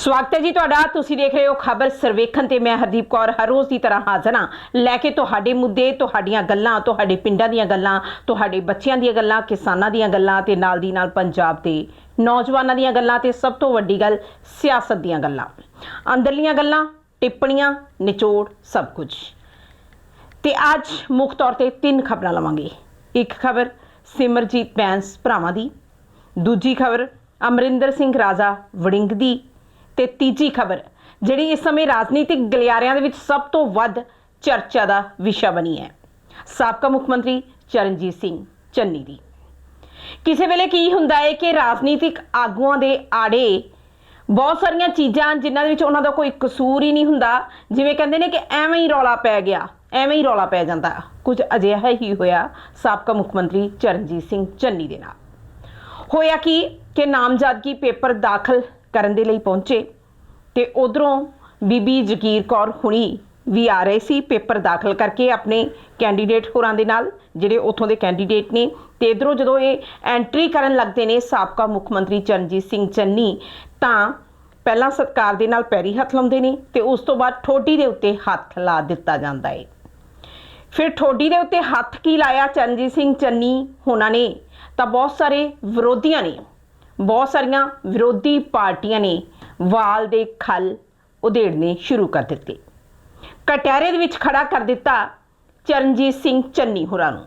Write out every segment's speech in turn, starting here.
ਸਵਾਗਤ ਹੈ ਜੀ ਤੁਹਾਡਾ। ਤੁਸੀਂ ਦੇਖ ਰਹੇ ਹੋ ਖਬਰ ਸਰਵੇਖਣ ਤੇ ਮੈਂ ਹਰਦੀਪ ਕੌਰ। ਹਰ ਰੋਜ਼ ਦੀ ਤਰ੍ਹਾਂ ਹਾਜ਼ਰ ਹਾਂ। ਲੈ ਕੇ ਤੁਹਾਡੇ ਮੁੱਦੇ, ਤੁਹਾਡੀਆਂ ਗੱਲਾਂ, ਤੁਹਾਡੇ ਪਿੰਡਾਂ ਦੀਆਂ ਗੱਲਾਂ, ਤੁਹਾਡੇ ਬੱਚਿਆਂ ਦੀਆਂ ਗੱਲਾਂ, ਕਿਸਾਨਾਂ ਦੀਆਂ ਗੱਲਾਂ ਤੇ ਨਾਲ ਦੀ ਨਾਲ ਪੰਜਾਬ ਦੇ ਨੌਜਵਾਨਾਂ ਦੀਆਂ ਗੱਲਾਂ ਤੇ ਸਭ ਤੋਂ ਵੱਡੀ ਗੱਲ ਸਿਆਸਤ ਦੀਆਂ ਗੱਲਾਂ। ਅੰਦਰਲੀਆਂ ਗੱਲਾਂ, ਟਿੱਪਣੀਆਂ, ਨਿਚੋੜ, ਸਭ ਕੁਝ। ਤੇ ਅੱਜ ਮੁੱਖ ਤੌਰ ਤੇ ਤਿੰਨ ਖਬਰਾਂ ਲਵਾਂਗੇ। ਇੱਕ ਖਬਰ ਸਿਮਰਜੀਤ ਬੈਂਸ ਭਰਾਵਾਂ ਦੀ। ਦੂਜੀ ਖਬਰ ਅਮਰਿੰਦਰ ਸਿੰਘ ਰਾਜਾ ਵੜਿੰਗ ਦੀ। ਤੇ ਤੀਜੀ ਖਬਰ, ਜਿਹੜੀ ਇਸ ਸਮੇਂ ਰਾਜਨੀਤਿਕ ਗਲਿਆਰਿਆਂ ਦੇ ਵਿੱਚ ਸਭ ਤੋਂ ਵੱਧ ਚਰਚਾ ਦਾ ਵਿਸ਼ਾ ਬਣੀ ਹੈ। ਸਾਬਕਾ ਮੁੱਖ ਮੰਤਰੀ ਚਰਨਜੀਤ ਸਿੰਘ ਚੰਨੀ ਦੀ। ਕਿਸੇ ਵੇਲੇ ਕੀ ਹੁੰਦਾ ਹੈ ਕਿ ਰਾਜਨੀਤਿਕ ਆਗੂਆਂ ਦੇ ਆੜੇ ਬਹੁਤ ਸਾਰੀਆਂ ਚੀਜ਼ਾਂ ਜਿਨ੍ਹਾਂ ਦੇ ਵਿੱਚ ਉਹਨਾਂ ਦਾ ਕੋਈ ਕਸੂਰ ਹੀ ਨਹੀਂ ਹੁੰਦਾ। ਜਿਵੇਂ ਕਹਿੰਦੇ ਨੇ ਕਿ ਐਵੇਂ ਹੀ ਰੌਲਾ ਪੈ ਗਿਆ, ਐਵੇਂ ਹੀ ਰੌਲਾ ਪੈ ਜਾਂਦਾ। ਕੁਝ ਅਜਿਹਾ ਹੀ ਹੋਇਆ ਸਾਬਕਾ ਮੁੱਖ ਮੰਤਰੀ ਚਰਨਜੀਤ ਸਿੰਘ ਚੰਨੀ ਦੇ ਨਾਲ। ਹੋਇਆ ਕੀ ਕਿ ਨਾਮਜ਼ਦਗੀ ਪੇਪਰ ਦਾਖਲ ਕਰਨ ਦੇ ਲਈ ਪਹੁੰਚੇ ਤੇ ਉਧਰੋਂ ਬੀਬੀ ਜਗੀਰ ਕੌਰ ਹੁਣੀ ਵੀ ਆ ਰਹੇ ਸੀ, ਪੇਪਰ ਦਾਖਲ ਕਰਕੇ ਆਪਣੇ ਕੈਂਡੀਡੇਟ ਹੋਰਾਂ ਦੇ ਨਾਲ, ਜਿਹੜੇ ਉੱਥੋਂ ਦੇ ਕੈਂਡੀਡੇਟ ਨੇ ਤੇ ਇਧਰੋਂ ਜਦੋਂ ਇਹ ਐਂਟਰੀ ਕਰਨ ਲੱਗਦੇ ਨੇ ਸਾਬਕਾ ਮੁੱਖ ਮੰਤਰੀ ਚਰਨਜੀਤ ਸਿੰਘ ਚੰਨੀ, ਤਾਂ ਪਹਿਲਾਂ ਸਤਕਾਰ ਦੇ ਨਾਲ ਪੈਰੀ ਹੱਥ ਲਾਉਂਦੇ ਨੇ ਤੇ ਉਸ ਤੋਂ ਬਾਅਦ ਠੋਡੀ ਦੇ ਉੱਤੇ ਹੱਥ ਲਾ ਦਿੱਤਾ ਜਾਂਦਾ ਹੈ ਫਿਰ ਠੋਡੀ ਦੇ ਉੱਤੇ ਹੱਥ ਕੀ ਲਾਇਆ? ਚਰਨਜੀਤ ਸਿੰਘ ਚੰਨੀ ਹੋਣਾ ਨੇ, ਤਾਂ ਬਹੁਤ ਸਾਰੇ ਵਿਰੋਧੀਆਂ ਨੇ ਬਹੁਤ ਸਾਰੀਆਂ ਵਿਰੋਧੀ ਪਾਰਟੀਆਂ ਨੇ ਵਾਲ ਦੇ ਖਲ ਉਧੇੜਨੇ ਸ਼ੁਰੂ ਕਰ ਦਿੱਤੇ। ਕਟਹਿਰੇ ਦੇ ਵਿੱਚ ਖੜਾ ਕਰ ਦਿੱਤਾ ਚਰਨਜੀਤ ਸਿੰਘ ਚੰਨੀ ਹੋਰਾਂ ਨੂੰ।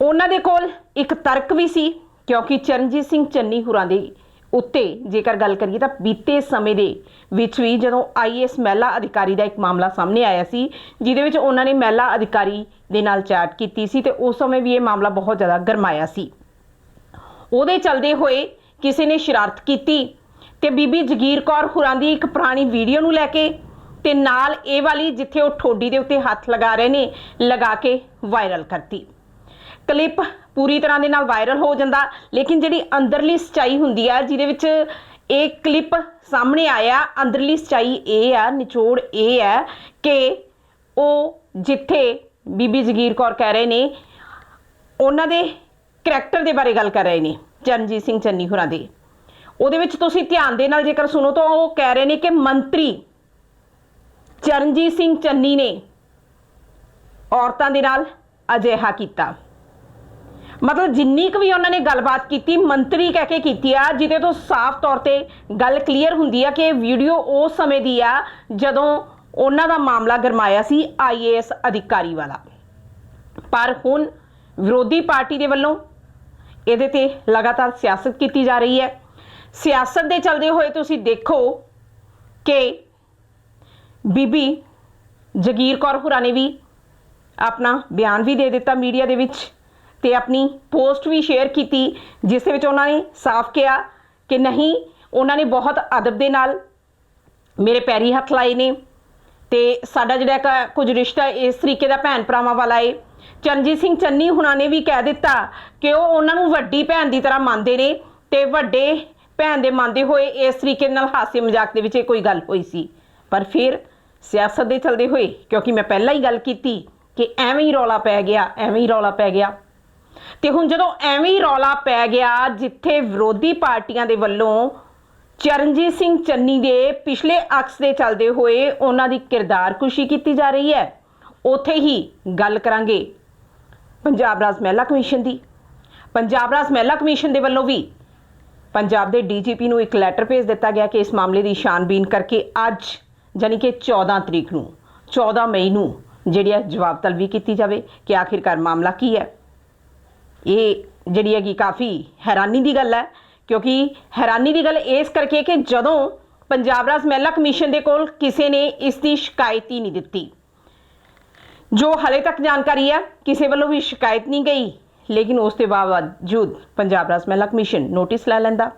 ਉਹਨਾਂ ਦੇ ਕੋਲ ਇੱਕ ਤਰਕ ਵੀ ਸੀ, ਕਿਉਂਕਿ ਚਰਨਜੀਤ ਸਿੰਘ ਚੰਨੀ ਹੋਰਾਂ ਦੇ ਉੱਤੇ ਜੇਕਰ ਗੱਲ ਕਰੀਏ ਤਾਂ ਬੀਤੇ ਸਮੇਂ ਦੇ ਵਿੱਚ ਵੀ ਜਦੋਂ ਆਈਐਸ ਮਹਿਲਾ ਅਧਿਕਾਰੀ ਦਾ ਇੱਕ ਮਾਮਲਾ ਸਾਹਮਣੇ ਆਇਆ ਸੀ, ਜਿਹਦੇ ਵਿੱਚ ਉਹਨਾਂ ਨੇ ਮਹਿਲਾ ਅਧਿਕਾਰੀ ਦੇ ਨਾਲ ਚੈਟ ਕੀਤੀ ਸੀ ਤੇ ਉਸ ਸਮੇਂ ਵੀ ਇਹ ਮਾਮਲਾ ਬਹੁਤ ਜ਼ਿਆਦਾ ਗਰਮਾਇਆ ਸੀ। ਉਹਦੇ ਚਲਦੇ ਹੋਏ ਕਿਸੇ ਨੇ ਸ਼ਰਾਰਤ ਕੀਤੀ ਤੇ ਬੀਬੀ ਜਗੀਰ ਕੌਰ ਹੁਰਾਂ ਦੀ ਇੱਕ ਪੁਰਾਣੀ ਵੀਡੀਓ ਨੂੰ ਲੈ ਕੇ ਤੇ ਨਾਲ ਇਹ ਵਾਲੀ ਜਿੱਥੇ ਉਹ ਠੋਡੀ ਦੇ ਉੱਤੇ ਹੱਥ ਲਗਾ ਰਹੇ ਨੇ, ਲਗਾ ਕੇ ਵਾਇਰਲ ਕਰਤੀ। ਕਲਿੱਪ ਪੂਰੀ ਤਰ੍ਹਾਂ ਦੇ ਨਾਲ ਵਾਇਰਲ ਹੋ ਜਾਂਦਾ, ਲੇਕਿਨ ਜਿਹੜੀ ਅੰਦਰਲੀ ਸਚਾਈ ਹੁੰਦੀ ਆ, ਜਿਹਦੇ ਵਿੱਚ ਇਹ ਕਲਿੱਪ ਸਾਹਮਣੇ ਆਇਆ, ਅੰਦਰਲੀ ਸਚਾਈ ਇਹ ਆ, ਨਿਚੋੜ ਇਹ ਹੈ ਕਿ ਉਹ ਜਿੱਥੇ ਬੀਬੀ ਜਗੀਰ ਕੌਰ ਕਹਿ ਰਹੇ ਨੇ, ਉਹਨਾਂ ਦੇ ਕਰੈਕਟਰ ਦੇ ਬਾਰੇ ਗੱਲ ਕਰ ਰਹੇ ਨੇ। ਚਰਨਜੀਤ ਸਿੰਘ ਚੰਨੀ ਹੋਰਾਂ ਦੇ। ਉਹਦੇ ਵਿੱਚ ਤੁਸੀਂ ਧਿਆਨ ਦੇ ਨਾਲ ਜੇਕਰ ਸੁਣੋ ਤਾਂ ਉਹ ਕਹਿ ਰਹੇ ਨੇ ਕਿ ਮੰਤਰੀ ਚਰਨਜੀਤ ਸਿੰਘ ਚੰਨੀ ਨੇ ਔਰਤਾਂ ਦੇ ਨਾਲ ਅਜਿਹਾ ਕੀਤਾ। ਮਤਲਬ ਜਿੰਨੀ ਕੁ ਵੀ ਉਹਨਾਂ ਨੇ ਗੱਲਬਾਤ ਕੀਤੀ, ਮੰਤਰੀ ਕਹਿ ਕੇ ਕੀਤੀ ਆ, ਜਿਹਦੇ ਤੋਂ ਸਾਫ਼ ਤੌਰ ਤੇ ਗੱਲ ਕਲੀਅਰ ਹੁੰਦੀ ਆ ਕਿ ਇਹ ਵੀਡੀਓ ਉਸ ਸਮੇਂ ਦੀ ਆ ਜਦੋਂ ਉਹਨਾਂ ਦਾ ਮਾਮਲਾ ਗਰਮਾਇਆ ਸੀ ਆਈਏਐਸ ਅਧਿਕਾਰੀ ਵਾਲਾ। ਪਰ ਹੁਣ ਵਿਰੋਧੀ ਪਾਰਟੀ ਦੇ ਵੱਲੋਂ ਇਹਦੇ ਤੇ ਲਗਾਤਾਰ ਸਿਆਸਤ ਕੀਤੀ ਜਾ ਰਹੀ ਹੈ। ਸਿਆਸਤ ਦੇ ਚਲਦੇ ਹੋਏ ਤੁਸੀਂ ਦੇਖੋ ਕਿ ਬੀਬੀ ਜਗੀਰ ਕੌਰ ਹੁਰਾਂ ਨੇ ਵੀ ਆਪਣਾ ਬਿਆਨ ਵੀ ਦੇ ਦਿੱਤਾ ਮੀਡੀਆ ਦੇ ਵਿੱਚ ਤੇ ਆਪਣੀ ਪੋਸਟ ਵੀ ਸ਼ੇਅਰ ਕੀਤੀ, ਜਿਸ ਦੇ ਵਿੱਚ ਉਹਨਾਂ ਨੇ ਸਾਫ਼ ਕਿਹਾ ਕਿ ਨਹੀਂ, ਉਹਨਾਂ ਨੇ ਬਹੁਤ ਅਦਬ ਦੇ ਨਾਲ ਮੇਰੇ ਪੈਰੀ ਹੱਥ ਲਾਏ ਨੇ ਤੇ ਸਾਡਾ ਜਿਹੜਾ ਇੱਕ ਕੁਝ ਰਿਸ਼ਤਾ ਇਸ ਤਰੀਕੇ ਦਾ ਭੈਣ ਭਰਾਵਾਂ ਵਾਲਾ ਏ ਚਰਨਜੀਤ ਸਿੰਘ ਚੰਨੀ ਹੁਣਾਂ ਨੇ ਵੀ ਕਹਿ ਦਿੱਤਾ ਕਿ ਉਹ ਉਹਨਾਂ ਨੂੰ ਵੱਡੀ ਭੈਣ ਦੀ ਤਰ੍ਹਾਂ ਮੰਨਦੇ ਨੇ ਤੇ ਵੱਡੇ ਭੈਣ ਦੇ ਮੰਨਦੇ ਹੋਏ ਇਸ ਤਰੀਕੇ ਨਾਲ ਹਾਸੇ ਮਜ਼ਾਕ ਦੇ ਵਿੱਚ ਇਹ ਕੋਈ ਗੱਲ ਹੋਈ ਸੀ। ਪਰ ਫਿਰ ਸਿਆਸਤ ਦੇ ਚਲਦੇ ਹੋਏ, ਕਿਉਂਕਿ ਮੈਂ ਪਹਿਲਾਂ ਹੀ ਗੱਲ ਕੀਤੀ ਕਿ ਐਵੇਂ ਹੀ ਰੌਲਾ ਪੈ ਗਿਆ, ਐਵੇਂ ਹੀ ਰੌਲਾ ਪੈ ਗਿਆ। ਤੇ ਹੁਣ ਜਦੋਂ ਐਵੇਂ ਹੀ ਰੌਲਾ ਪੈ ਗਿਆ, ਜਿੱਥੇ ਵਿਰੋਧੀ ਪਾਰਟੀਆਂ ਦੇ ਵੱਲੋਂ ਚਰਨਜੀਤ ਸਿੰਘ ਚੰਨੀ ਦੇ ਪਿਛਲੇ ਅਕਸ ਦੇ ਚਲਦੇ ਹੋਏ ਉਹਨਾਂ ਦੀ ਕਿਰਦਾਰ ਕੁਸ਼ੀ ਕੀਤੀ ਜਾ ਰਹੀ ਹੈ। ਉੱਥੇ ਹੀ ਗੱਲ ਕਰਾਂਗੇ। ਪੰਜਾਬ ਰਾਜ ਮਹਿਲਾ ਕਮਿਸ਼ਨ ਦੀ। ਪੰਜਾਬ ਰਾਜ ਮਹਿਲਾ ਕਮਿਸ਼ਨ ਦੇ ਵੱਲੋਂ ਵੀ ਪੰਜਾਬ ਦੇ ਡੀਜੀਪੀ ਨੂੰ ਇੱਕ ਲੈਟਰ ਭੇਜ ਦਿੱਤਾ ਗਿਆ ਕਿ ਇਸ ਮਾਮਲੇ ਦੀ ਛਾਨਬੀਨ ਕਰਕੇ ਅੱਜ, ਯਾਨੀ ਕਿ 14 ਤਰੀਕ ਨੂੰ 14 ਮਈ ਨੂੰ ਜਿਹੜੀ ਹੈ ਜਵਾਬ ਤਲਬੀ ਕੀਤੀ ਜਾਵੇ ਕਿ ਆਖਿਰਕਾਰ ਮਾਮਲਾ ਕੀ ਹੈ। ਇਹ ਜਿਹੜੀ ਹੈਗੀ ਕਾਫੀ ਹੈਰਾਨੀ ਦੀ ਗੱਲ ਹੈ, ਕਿਉਂਕਿ ਹੈਰਾਨੀ ਦੀ ਗੱਲ ਇਸ ਕਰਕੇ ਕਿ ਜਦੋਂ ਪੰਜਾਬ ਰਾਜ ਮਹਿਲਾ ਕਮਿਸ਼ਨ ਦੇ ਕੋਲ ਕਿਸੇ ਨੇ ਇਸ ਦੀ ਸ਼ਿਕਾਇਤ ਹੀ ਨਹੀਂ ਦਿੱਤੀ। ਜੋ ਹਲੇ ਤੱਕ ਜਾਣਕਾਰੀ ਹੈ, ਕਿਸੇ ਵੱਲੋਂ ਵੀ ਸ਼ਿਕਾਇਤ ਨਹੀਂ ਗਈ, ਲੇਕਿਨ ਉਸ ਦੇ ਬਾਵਜੂਦ ਪੰਜਾਬ ਰਾਜ ਮਹਿਲਾ ਕਮਿਸ਼ਨ ਨੋਟਿਸ ਲੈ ਲੈਂਦਾ।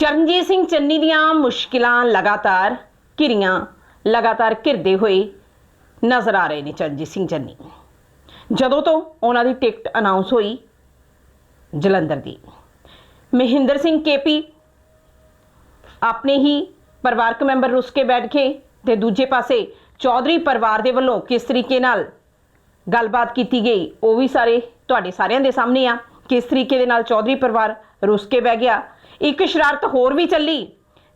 ਚਰਨਜੀਤ ਸਿੰਘ ਚੰਨੀ ਦੀਆਂ ਮੁਸ਼ਕਿਲਾਂ ਲਗਾਤਾਰ ਘਿਰੀਆਂ, ਲਗਾਤਾਰ ਘਿਰਦੇ ਹੋਏ ਨਜ਼ਰ ਆ ਰਹੇ ਨੇ ਚਰਨਜੀਤ ਸਿੰਘ ਚੰਨੀ। ਜਦੋਂ ਤੋਂ ਉਹਨਾਂ ਦੀ ਟਿਕਟ ਅਨਾਉਂਸ ਹੋਈ ਜਲੰਧਰ ਦੀ। ਮਹਿੰਦਰ ਸਿੰਘ ਕੇਪੀ ਆਪਣੇ ਹੀ ਪਰਿਵਾਰਕ ਮੈਂਬਰ ਰੁੱਸ ਕੇ ਬੈਠ ਕੇ ਤੇ ਦੂਜੇ ਪਾਸੇ ਚੌਧਰੀ ਪਰਿਵਾਰ ਦੇ ਵੱਲੋਂ ਕਿਸ ਤਰੀਕੇ ਨਾਲ ਗੱਲਬਾਤ ਕੀਤੀ ਗਈ, ਉਹ ਵੀ ਸਾਰੇ ਤੁਹਾਡੇ ਸਾਰਿਆਂ ਦੇ ਸਾਹਮਣੇ ਆ। ਕਿਸ ਤਰੀਕੇ ਦੇ ਨਾਲ ਚੌਧਰੀ ਪਰਿਵਾਰ ਰੁੱਸ ਕੇ ਬਹਿ ਗਿਆ। ਇੱਕ ਸ਼ਰਾਰਤ ਹੋਰ ਵੀ ਚੱਲੀ,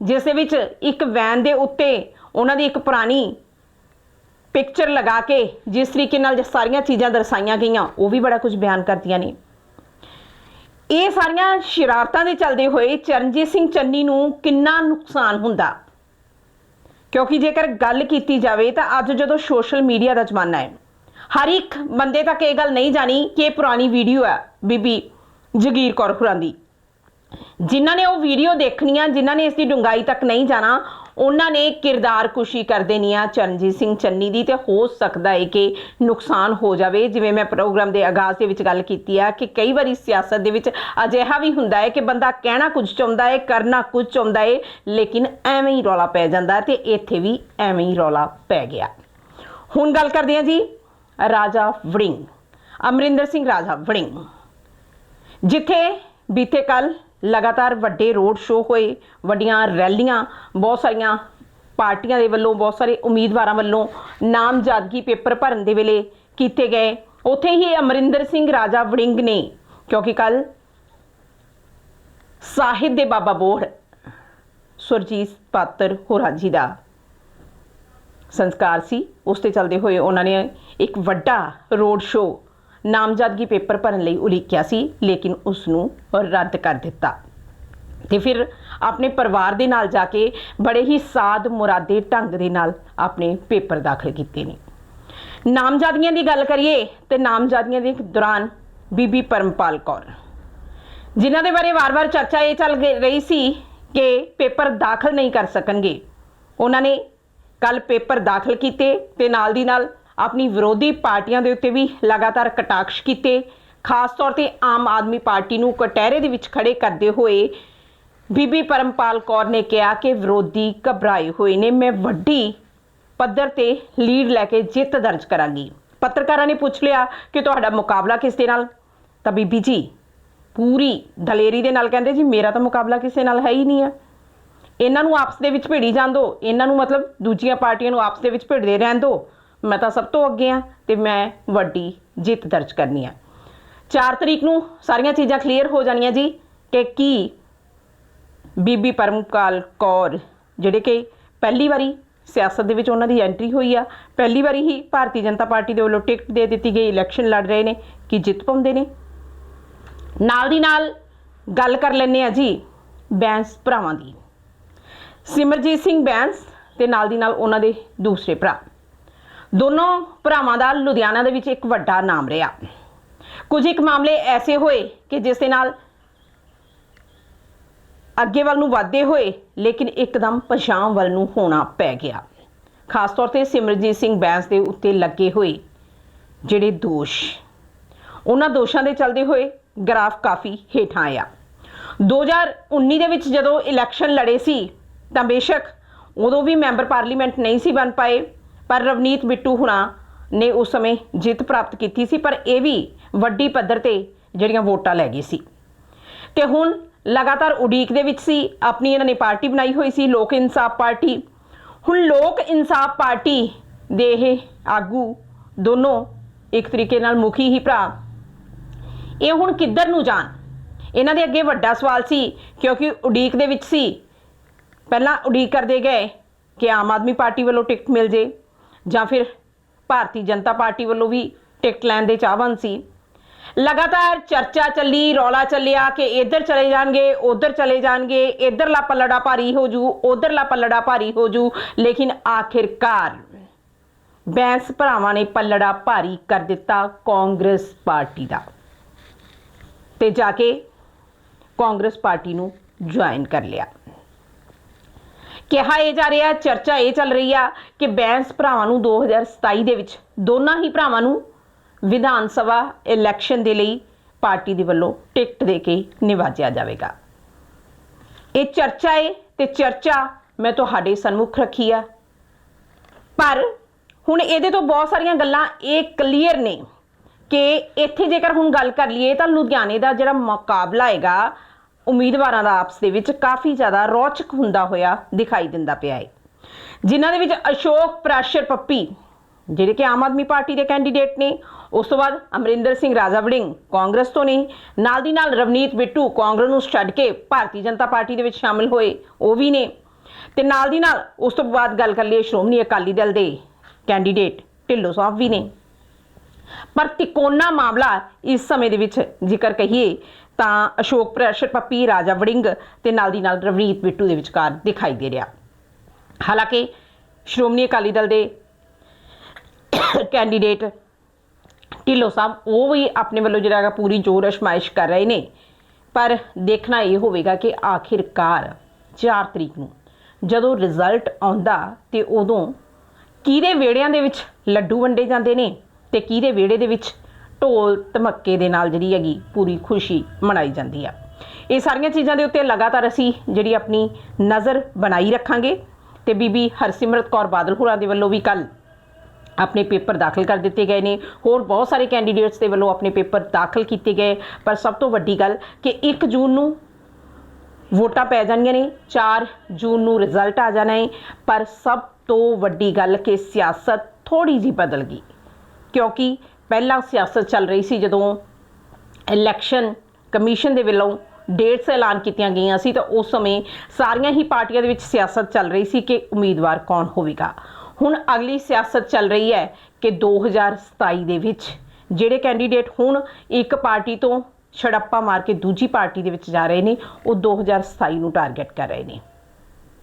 ਜਿਸ ਦੇ ਵਿੱਚ ਇੱਕ ਵੈਨ ਦੇ ਉੱਤੇ ਉਹਨਾਂ ਦੀ ਇੱਕ ਪੁਰਾਣੀ ਪਿਕਚਰ ਲਗਾ ਕੇ ਜਿਸ ਤਰੀਕੇ ਨਾਲ ਸਾਰੀਆਂ ਚੀਜ਼ਾਂ ਦਰਸਾਈਆਂ ਗਈਆਂ, ਉਹ ਵੀ ਬੜਾ ਕੁਝ ਬਿਆਨ ਕਰਦੀਆਂ ਨੇ। ਇਹ ਸਾਰੀਆਂ ਸ਼ਰਾਰਤਾਂ ਦੇ ਚੱਲਦੇ ਹੋਏ ਚਰਨਜੀਤ ਸਿੰਘ ਚੰਨੀ ਨੂੰ ਕਿੰਨਾ ਨੁਕਸਾਨ ਹੁੰਦਾ? ਕਿਉਂਕਿ ਜੇਕਰ ਗੱਲ ਕੀਤੀ ਜਾਵੇ ਤਾਂ ਅੱਜ ਜਦੋਂ ਸੋਸ਼ਲ ਮੀਡੀਆ ਦਾ ਜ਼ਮਾਨਾ ਹੈ, ਹਰ ਇੱਕ ਬੰਦੇ ਤੱਕ ਇਹ ਗੱਲ ਨਹੀਂ ਜਾਣੀ ਕਿ ਇਹ ਪੁਰਾਣੀ ਵੀਡੀਓ ਹੈ ਬੀਬੀ ਜਗੀਰ ਕੌਰ ਹੁਰਾਂ ਦੀ। ਜਿਨ੍ਹਾਂ ਨੇ ਉਹ ਵੀਡੀਓ ਦੇਖਣੀ ਦੇਖਣੀਆਂ, ਜਿਨ੍ਹਾਂ ਨੇ ਇਸ ਦੀ ਡੂੰਘਾਈ ਤੱਕ ਨਹੀਂ ਜਾਣਾ ਉਹਨਾਂ ਨੇ ਕਿਰਦਾਰ ਕੁਸ਼ੀ ਕਰ ਦੇਣੀ ਆ ਚਰਨਜੀਤ ਸਿੰਘ ਚੰਨੀ ਦੀ ਤੇ ਹੋ ਸਕਦਾ ਹੈ ਕਿ ਨੁਕਸਾਨ ਹੋ ਜਾਵੇ। ਜਿਵੇਂ ਮੈਂ ਪ੍ਰੋਗਰਾਮ ਦੇ ਆਗਾਜ਼ ਦੇ ਵਿੱਚ ਗੱਲ ਕੀਤੀ ਆ ਕਿ ਕਈ ਵਾਰੀ ਸਿਆਸਤ ਦੇ ਵਿੱਚ ਅਜਿਹਾ ਵੀ ਹੁੰਦਾ ਹੈ ਕਿ ਬੰਦਾ ਕਹਿਣਾ ਕੁਝ ਚਾਹੁੰਦਾ ਹੈ ਕਰਨਾ ਕੁਝ ਚਾਹੁੰਦਾ ਹੈ ਲੇਕਿਨ ਐਵੇਂ ਹੀ ਰੌਲਾ ਪੈ ਜਾਂਦਾ ਤੇ ਇੱਥੇ ਵੀ ਐਵੇਂ ਹੀ ਰੌਲਾ ਪੈ ਗਿਆ। ਹੁਣ ਗੱਲ ਕਰਦੇ ਹਾਂ ਜੀ, ਰਾਜਾ ਵੜਿੰਗ, ਅਮਰਿੰਦਰ ਸਿੰਘ ਰਾਜਾ ਵੜਿੰਗ। ਜਿੱਥੇ ਬੀਤੇ ਕੱਲ ਲਗਾਤਾਰ ਵੱਡੇ ਰੋਡ ਸ਼ੋਅ ਹੋਏ, ਵੱਡੀਆਂ ਰੈਲੀਆਂ, ਬਹੁਤ ਸਾਰੀਆਂ ਪਾਰਟੀਆਂ ਦੇ ਵੱਲੋਂ, ਬਹੁਤ ਸਾਰੇ ਉਮੀਦਵਾਰਾਂ ਵੱਲੋਂ ਨਾਮਜ਼ਦਗੀ ਪੇਪਰ ਭਰਨ ਦੇ ਵੇਲੇ ਕੀਤੇ ਗਏ। ਉੱਥੇ ਹੀ ਅਮਰਿੰਦਰ ਸਿੰਘ, ਰਾਜਾ ਵੜਿੰਗ ਨੇ, ਕਿਉਂਕਿ ਕੱਲ ਸਾਹਿਬ ਦੇ ਬਾਬਾ ਬੋਹੜ ਸੁਰਜੀਤ ਪਾਤਰ ਹੋਰਾਂ ਜੀ ਦਾ ਸੰਸਕਾਰ ਸੀ। ਉਸ ਤੇ ਚੱਲਦੇ ਹੋਏ ਉਹਨਾਂ ਨੇ ਇੱਕ ਵੱਡਾ ਰੋਡ ਸ਼ੋਅ ਨਾਮਜ਼ਦਗੀ ਪੇਪਰ ਭਰਨ ਲਈ ਉਲੀਕਿਆ ਸੀ, ਲੇਕਿਨ ਉਸ ਨੂੰ ਰੱਦ ਕਰ ਦਿੱਤਾ। ਤੇ ਫਿਰ ਆਪਣੇ ਪਰਿਵਾਰ ਦੇ ਨਾਲ ਜਾ ਕੇ ਬੜੇ ਹੀ ਸਾਦ ਮੁਰਾਦੇ ਢੰਗ ਦੇ ਨਾਲ ਆਪਣੇ ਪੇਪਰ ਦਾਖਲ ਕੀਤੇ ਨੇ। ਨਾਮਜ਼ਦਗੀਆਂ ਦੀ ਗੱਲ ਕਰੀਏ ਤੇ ਨਾਮਜ਼ਦਗੀਆਂ ਦੇ ਦੌਰਾਨ ਬੀਬੀ ਪਰਮਪਾਲ ਕੌਰ। ਜਿਨ੍ਹਾਂ ਦੇ ਬਾਰੇ ਵਾਰ-ਵਾਰ ਚਰਚਾ ਇਹ ਚੱਲ ਰਹੀ ਸੀ ਕਿ ਪੇਪਰ ਦਾਖਲ ਨਹੀਂ ਕਰ ਸਕਣਗੇ। ਉਹਨਾਂ ਨੇ ਕੱਲ ਪੇਪਰ ਦਾਖਲ ਕੀਤੇ ਤੇ ਨਾਲ ਦੀ ਨਾਲ ਆਪਣੀ ਵਿਰੋਧੀ ਪਾਰਟੀਆਂ ਦੇ ਉੱਤੇ ਵੀ ਲਗਾਤਾਰ ਕਟਾਕਸ਼ ਕੀਤੇ। ਖਾਸ ਤੌਰ ਤੇ ਆਮ ਆਦਮੀ ਪਾਰਟੀ ਨੂੰ ਕਟਹਿਰੇ ਦੇ ਵਿੱਚ ਖੜੇ ਕਰਦੇ ਹੋਏ ਬੀਬੀ ਪਰਮਪਾਲ ਕੌਰ ਨੇ ਕਿਹਾ ਕਿ ਵਿਰੋਧੀ ਘਬਰਾਏ ਹੋਏ ਨੇ। ਮੈਂ ਵੱਡੀ ਪੱਧਰ ਤੇ ਲੀਡ ਲੈ ਕੇ ਜਿੱਤ ਦਰਜ ਕਰਾਂਗੀ। ਪੱਤਰਕਾਰਾਂ ਨੇ ਪੁੱਛ ਲਿਆ ਕਿ ਤੁਹਾਡਾ ਮੁਕਾਬਲਾ ਕਿਸ ਦੇ ਨਾਲ? ਤਾਂ ਬੀਬੀ ਜੀ, ਪੂਰੀ ਦਲੇਰੀ ਦੇ ਨਾਲ ਕਹਿੰਦੇ ਜੀ, ਮੇਰਾ ਤਾਂ ਮੁਕਾਬਲਾ ਕਿਸੇ ਨਾਲ ਹੈ ਹੀ ਨਹੀਂ ਹੈ ਇਹਨਾਂ ਨੂੰ ਆਪਸ ਦੇ ਵਿੱਚ ਭਿੜੀ ਜਾਂਦੋ ਇਹਨਾਂ ਨੂੰ ਮਤਲਬ ਦੂਜੀਆਂ ਪਾਰਟੀਆਂ ਨੂੰ ਆਪਸ ਦੇ ਵਿੱਚ ਭਿੜਦੇ ਰਹਿਣ ਦਿਓ ਮੈਂ ਤਾਂ ਸਭ ਤੋਂ ਅੱਗੇ ਆ ਤੇ ਮੈਂ ਵੱਡੀ ਜਿੱਤ ਦਰਜ ਕਰਨੀ ਆ। 4 ਤਰੀਕ ਨੂੰ ਸਾਰੀਆਂ ਚੀਜ਼ਾਂ ਕਲੀਅਰ ਹੋ ਜਾਣੀਆਂ ਜੀ ਕਿ ਕੀ ਬੀਬੀ ਪਰਮਕਾਲ ਕੌਰ, ਜਿਹੜੇ ਕਿ ਪਹਿਲੀ ਵਾਰੀ ਸਿਆਸਤ ਦੇ ਵਿੱਚ ਉਹਨਾਂ ਦੀ ਐਂਟਰੀ ਹੋਈ ਆ, ਪਹਿਲੀ ਵਾਰੀ ਹੀ ਭਾਰਤੀ ਜਨਤਾ ਪਾਰਟੀ ਦੇ ਵੱਲੋਂ ਟਿਕਟ ਦੇ ਦਿੱਤੀ ਗਈ ਇਲੈਕਸ਼ਨ ਲੜ ਰਹੇ ਨੇ, ਕੀ ਜਿੱਤ ਪਾਉਂਦੇ ਨੇ? ਨਾਲ ਦੀ ਨਾਲ ਗੱਲ ਕਰ ਲੈਂਦੇ ਆ ਜੀ ਬੈਂਸ ਭਰਾਵਾਂ ਦੀ। ਸਿਮਰਜੀਤ ਸਿੰਘ ਬੈਂਸ ਤੇ ਨਾਲ ਦੀ ਨਾਲ ਉਹਨਾਂ ਦੇ ਦੂਸਰੇ ਭਰਾ। ਦੋਨੋਂ ਭਰਾਵਾਂ ਦਾ ਲੁਧਿਆਣਾ ਦੇ ਵਿੱਚ ਇੱਕ ਵੱਡਾ ਨਾਮ ਰਿਹਾ। ਕੁਝ ਇੱਕ ਮਾਮਲੇ ਐਸੇ ਹੋਏ ਕਿ ਜਿਸ ਦੇ ਨਾਲ ਅੱਗੇ ਵੱਲ ਨੂੰ ਵਧਦੇ ਹੋਏ, ਲੇਕਿਨ ਇੱਕਦਮ ਪਛਾਣ ਵੱਲ ਨੂੰ ਹੋਣਾ ਪੈ ਗਿਆ। ਖਾਸ ਤੌਰ ਤੇ ਸਿਮਰਜੀਤ ਸਿੰਘ ਬੈਂਸ ਦੇ ਉੱਤੇ ਲੱਗੇ ਹੋਏ ਜਿਹੜੇ ਦੋਸ਼। ਉਹਨਾਂ ਦੋਸ਼ਾਂ ਦੇ ਚੱਲਦੇ ਹੋਏ ਗ੍ਰਾਫ ਕਾਫੀ ਹੇਠਾਂ ਆਇਆ। 2019 ਦੇ ਵਿੱਚ ਜਦੋਂ ਇਲੈਕਸ਼ਨ ਲੜੇ ਸੀ, ਤਾਂ ਬੇਸ਼ੱਕ ਉਦੋਂ ਵੀ ਮੈਂਬਰ ਪਾਰਲੀਮੈਂਟ ਨਹੀਂ ਸੀ ਬਣ ਪਾਏ। ਪਰ ਰਵਨੀਤ ਬਿੱਟੂ ਹੁਣਾ ਨੇ ਉਸ ਸਮੇਂ ਜਿੱਤ ਪ੍ਰਾਪਤ ਕੀਤੀ ਸੀ, ਪਰ ਇਹ ਵੀ ਵੱਡੀ ਪੱਧਰ ਤੇ ਜਿਹੜੀਆਂ ਵੋਟਾਂ ਲੈ ਗਈ ਸੀ। ਤੇ ਹੁਣ ਲਗਾਤਾਰ ਉਡੀਕ ਦੇ ਵਿੱਚ ਸੀ, ਆਪਣੀ ਇਹਨਾਂ ਨੇ ਪਾਰਟੀ ਬਣਾਈ ਹੋਈ ਸੀ, ਲੋਕ ਇਨਸਾਫ ਪਾਰਟੀ। ਹੁਣ ਲੋਕ ਇਨਸਾਫ ਪਾਰਟੀ ਦੇ ਇਹ ਆਗੂ ਦੋਨੋਂ ਇੱਕ ਤਰੀਕੇ ਨਾਲ ਮੁਖੀ ਹੀ ਭਰਾ। ਇਹ ਹੁਣ ਕਿੱਧਰ ਨੂੰ ਜਾਣ? ਇਹਨਾਂ ਦੇ ਅੱਗੇ ਵੱਡਾ ਸਵਾਲ ਸੀ, ਕਿਉਂਕਿ ਉਡੀਕ ਦੇ ਵਿੱਚ ਸੀ। ਪਹਿਲਾਂ ਉਡੀਕ ਕਰਦੇ ਗਏ ਕਿ ਆਮ ਆਦਮੀ ਪਾਰਟੀ ਵੱਲੋਂ ਟਿਕਟ ਮਿਲ ਜੇ। ਜਾਂ ਫਿਰ ਭਾਰਤੀ ਜਨਤਾ ਪਾਰਟੀ ਵੱਲੋਂ ਵੀ ਟਿਕਟ ਲੈਣ ਦੇ ਚਾਹਵਾਨ ਸੀ। ਲਗਾਤਾਰ ਚਰਚਾ ਚੱਲੀ, ਰੌਲਾ ਚੱਲਿਆ ਕਿ ਇੱਧਰ ਚਲੇ ਜਾਣਗੇ, ਉੱਧਰ ਚਲੇ ਜਾਣਗੇ, ਇੱਧਰਲਾ ਪੱਲੜਾ ਭਾਰੀ ਹੋ ਜੂ, ਉਧਰਲਾ ਪੱਲੜਾ ਭਾਰੀ ਹੋ ਜੂ, ਲੇਕਿਨ ਆਖਿਰਕਾਰ ਬੈਂਸ ਭਰਾਵਾਂ ਨੇ ਪੱਲੜਾ ਭਾਰੀ ਕਰ ਦਿੱਤਾ ਕਾਂਗਰਸ ਪਾਰਟੀ ਦਾ। ਤੇ ਜਾ ਕੇ ਕਾਂਗਰਸ ਪਾਰਟੀ ਨੂੰ ਜੁਆਇਨ ਕਰ ਲਿਆ। ਕਿਹਾ ਇਹ ਜਾ ਰਿਹਾ, ਚਰਚਾ ਇਹ ਚੱਲ ਰਹੀ ਆ ਕਿ ਬੈਂਸ ਭਰਾਵਾਂ ਨੂੰ 2027 ਦੇ ਵਿੱਚ ਦੋਨਾਂ ਹੀ ਭਰਾਵਾਂ ਨੂੰ ਵਿਧਾਨ ਸਭਾ ਇਲੈਕਸ਼ਨ ਦੇ ਲਈ ਪਾਰਟੀ ਦੇ ਵੱਲੋਂ ਟਿਕਟ ਦੇ ਕੇ ਨਿਵਾਜਿਆ ਜਾਵੇਗਾ। ਇਹ ਚਰਚਾ ਏ ਤੇ ਚਰਚਾ ਮੈਂ ਤੁਹਾਡੇ ਸਨਮੁਖ ਰੱਖੀ ਆ। ਪਰ ਹੁਣ ਇਹਦੇ ਤੋਂ ਬਹੁਤ ਸਾਰੀਆਂ ਗੱਲਾਂ ਇਹ ਕਲੀਅਰ ਨੇ ਕਿ ਇੱਥੇ ਜੇਕਰ ਹੁਣ ਗੱਲ ਕਰ ਲਈਏ ਤਾਂ ਲੁਧਿਆਣੇ ਦਾ ਜਿਹੜਾ ਮੁਕਾਬਲਾ ਹੈਗਾ ਉਮੀਦਵਾਰਾਂ ਦਾ ਆਪਸ ਦੇ ਵਿੱਚ ਕਾਫੀ ਜ਼ਿਆਦਾ ਰੌਚਕ ਹੁੰਦਾ ਹੋਇਆ ਦਿਖਾਈ ਦਿੰਦਾ ਪਿਆ ਹੈ। ਜਿਨ੍ਹਾਂ ਦੇ ਵਿੱਚ ਅਸ਼ੋਕ ਪ੍ਰਾਸ਼ਰ ਪੱਪੀ, ਜਿਹੜੇ ਕਿ ਆਮ ਆਦਮੀ ਪਾਰਟੀ ਦੇ ਕੈਂਡੀਡੇਟ ਨੇ, ਉਸ ਤੋਂ ਬਾਅਦ ਅਮਰਿੰਦਰ ਸਿੰਘ ਰਾਜਾ ਵੜਿੰਗ ਕਾਂਗਰਸ ਤੋਂ ਨੇ, ਨਾਲ ਦੀ ਨਾਲ ਰਵਨੀਤ ਬਿੱਟੂ ਕਾਂਗਰਸ ਨੂੰ ਛੱਡ ਕੇ ਭਾਰਤੀ ਜਨਤਾ ਪਾਰਟੀ ਦੇ ਵਿੱਚ ਸ਼ਾਮਿਲ ਹੋਏ, ਉਹ ਵੀ ਨੇ। ਤੇ ਨਾਲ ਦੀ ਨਾਲ ਉਸ ਤੋਂ ਬਾਅਦ ਗੱਲ ਕਰ ਲਈਏ ਸ਼੍ਰੋਮਣੀ ਅਕਾਲੀ ਦਲ ਦੇ ਕੈਂਡੀਡੇਟ ਢਿੱਲੋਂ ਸਾਹਿਬ ਵੀ ਨੇ। ਪਰ ਤਿਕੋਨਾ ਮਾਮਲਾ ਇਸ ਸਮੇਂ ਦੇ ਵਿੱਚ ਜ਼ਿਕਰ ਕਹੀਏ ਤਾਂ ਅਸ਼ੋਕ ਪ੍ਰੈਸ਼ਰ ਪੱਪੀ, ਰਾਜਾ ਵੜਿੰਗ ਤੇ ਨਾਲ ਦੀ ਨਾਲ ਰਵਨੀਤ ਬਿੱਟੂ ਦੇ ਵਿਚਕਾਰ ਦਿਖਾਈ ਦੇ ਰਿਹਾ। ਹਾਲਾਂਕਿ ਸ਼੍ਰੋਮਣੀ ਅਕਾਲੀ ਦਲ ਦੇ ਕੈਂਡੀਡੇਟ ਢਿੱਲੋਂ ਸਾਹਿਬ, ਉਹ ਵੀ ਆਪਣੇ ਵੱਲੋਂ ਜਿਹੜਾ ਹੈਗਾ ਪੂਰੀ ਜੋਰ ਅਸ਼ਮਾਇਸ਼ ਕਰ ਰਹੇ ਨੇ, ਪਰ ਦੇਖਣਾ ਇਹ ਹੋਵੇਗਾ ਕਿ ਆਖਿਰਕਾਰ 4 ਤਰੀਕ ਨੂੰ ਜਦੋਂ ਰਿਜ਼ਲਟ ਆਉਂਦਾ ਤੇ ਉਦੋਂ ਕਿਹਦੇ ਵਿਹੜਿਆਂ ਦੇ ਵਿੱਚ ਲੱਡੂ ਵੰਡੇ ਜਾਂਦੇ ਨੇ ਤੇ ਕਿਹਦੇ ਵਿਹੜੇ ਦੇ ਵਿੱਚ ਢੋਲ ਧਮੱਕੇ ਦੇ ਨਾਲ ਜਿਹੜੀ ਹੈਗੀ ਪੂਰੀ ਖੁਸ਼ੀ ਮਨਾਈ ਜਾਂਦੀ ਆ। ਇਹ ਸਾਰੀਆਂ ਚੀਜ਼ਾਂ ਦੇ ਉੱਤੇ ਲਗਾਤਾਰ ਅਸੀਂ ਜਿਹੜੀ ਆਪਣੀ ਨਜ਼ਰ ਬਣਾਈ ਰੱਖਾਂਗੇ ਤੇ ਬੀਬੀ ਹਰਸਿਮਰਤ ਕੌਰ ਬਾਦਲ ਹੋਰਾਂ ਦੇ ਵੱਲੋਂ ਵੀ ਕੱਲ ਆਪਣੇ ਪੇਪਰ ਦਾਖਲ ਕਰ ਦਿੱਤੇ ਗਏ ਨੇ। ਹੋਰ ਬਹੁਤ ਸਾਰੇ ਕੈਂਡੀਡੇਟਸ ਦੇ ਵੱਲੋਂ ਆਪਣੇ ਪੇਪਰ ਦਾਖਲ ਕੀਤੇ ਗਏ। ਪਰ ਸਭ ਤੋਂ ਵੱਡੀ ਗੱਲ ਕਿ 1 ਜੂਨ ਨੂੰ ਵੋਟਾਂ ਪੈ ਜਾਣੀਆਂ ਨੇ 4 ਜੂਨ ਨੂੰ ਰਿਜ਼ਲਟ ਆ ਜਾਣਾ ਹੈ ਪਰ ਸਭ ਤੋਂ ਵੱਡੀ ਗੱਲ ਕਿ ਸਿਆਸਤ ਥੋੜੀ ਜਿਹੀ ਬਦਲ ਗਈ। ਕਿਉਂਕਿ ਪਹਿਲਾਂ ਸਿਆਸਤ ਚੱਲ ਰਹੀ ਸੀ ਜਦੋਂ ਇਲੈਕਸ਼ਨ ਕਮਿਸ਼ਨ ਦੇ ਵੱਲੋਂ ਡੇਟਸ ਐਲਾਨ ਕੀਤੀਆਂ ਗਈਆਂ ਸੀ, ਤਾਂ ਉਸ ਸਮੇਂ ਸਾਰੀਆਂ ਹੀ ਪਾਰਟੀਆਂ ਦੇ ਵਿੱਚ ਸਿਆਸਤ ਚੱਲ ਰਹੀ ਸੀ ਕਿ ਉਮੀਦਵਾਰ ਕੌਣ ਹੋਵੇਗਾ। ਹੁਣ ਅਗਲੀ ਸਿਆਸਤ ਚੱਲ ਰਹੀ ਹੈ ਕਿ 2027 ਦੇ ਵਿੱਚ ਜਿਹੜੇ ਕੈਂਡੀਡੇਟ ਹੁਣ ਇੱਕ ਪਾਰਟੀ ਤੋਂ ਛੜੱਪਾ ਮਾਰ ਕੇ ਦੂਜੀ ਪਾਰਟੀ ਦੇ ਵਿੱਚ ਜਾ ਰਹੇ ਨੇ, ਉਹ 2027 ਨੂੰ ਟਾਰਗੇਟ ਕਰ ਰਹੇ ਨੇ।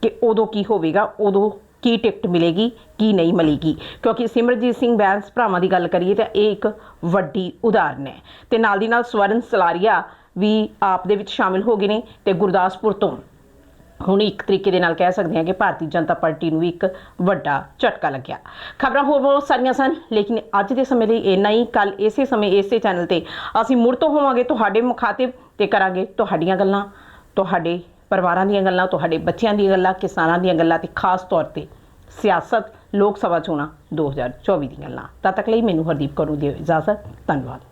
ਕਿ ਉਦੋਂ ਕੀ ਹੋਵੇਗਾ? ਉਦੋਂ ਕੀ ਟਿਕਟ ਮਿਲੇਗੀ, ਕੀ ਨਹੀਂ ਮਿਲੇਗੀ। ਕਿਉਂਕਿ ਸਿਮਰਜੀਤ ਸਿੰਘ ਬੈਂਸ ਭਰਾਵਾਂ ਦੀ ਗੱਲ ਕਰੀਏ ਤਾਂ ਇਹ ਇੱਕ ਵੱਡੀ ਉਦਾਹਰਨ ਹੈ। ਤੇ ਨਾਲ ਦੀ ਨਾਲ ਸਵਰਨ ਸਲਾਰੀਆ ਵੀ ਆਪ ਦੇ ਵਿੱਚ ਸ਼ਾਮਿਲ ਹੋ ਗਏ ਨੇ ਤੇ ਗੁਰਦਾਸਪੁਰ ਤੋਂ ਹੁਣ ਇੱਕ ਤਰੀਕੇ ਦੇ ਨਾਲ ਕਹਿ ਸਕਦੇ ਹਾਂ ਕਿ ਭਾਰਤੀ ਜਨਤਾ ਪਾਰਟੀ ਨੂੰ ਵੀ ਇੱਕ ਵੱਡਾ ਝਟਕਾ ਲੱਗਿਆ। ਖਬਰਾਂ ਹੋਰ ਬਹੁਤ ਸਾਰੀਆਂ ਸਨ, ਲੇਕਿਨ ਅੱਜ ਦੇ ਸਮੇਂ ਲਈ ਇੰਨਾ ਹੀ। ਕੱਲ ਇਸੇ ਸਮੇਂ ਇਸੇ ਚੈਨਲ ਤੇ ਅਸੀਂ ਮੁੜ ਤੋਂ ਹੋਵਾਂਗੇ ਤੁਹਾਡੇ ਮੁਖਾਤਿਬ ਤੇ ਕਰਾਂਗੇ ਤੁਹਾਡੀਆਂ ਗੱਲਾਂ, ਤੁਹਾਡੇ ਪਰਿਵਾਰਾਂ ਦੀਆਂ ਗੱਲਾਂ, ਤੁਹਾਡੇ ਬੱਚਿਆਂ ਦੀਆਂ ਗੱਲਾਂ, ਕਿਸਾਨਾਂ ਦੀਆਂ ਗੱਲਾਂ ਤੇ ਖਾਸ ਤੌਰ ਤੇ ਸਿਆਸਤ, ਲੋਕ ਸਭਾ ਚੋਣਾਂ 2024 ਦੀਆਂ ਗੱਲਾਂ। ਤਦ ਤੱਕ ਲਈ ਮੈਨੂੰ ਹਰਦੀਪ ਕੌਰ ਨੂੰ ਦਿਓ ਇਜਾਜ਼ਤ। ਧੰਨਵਾਦ।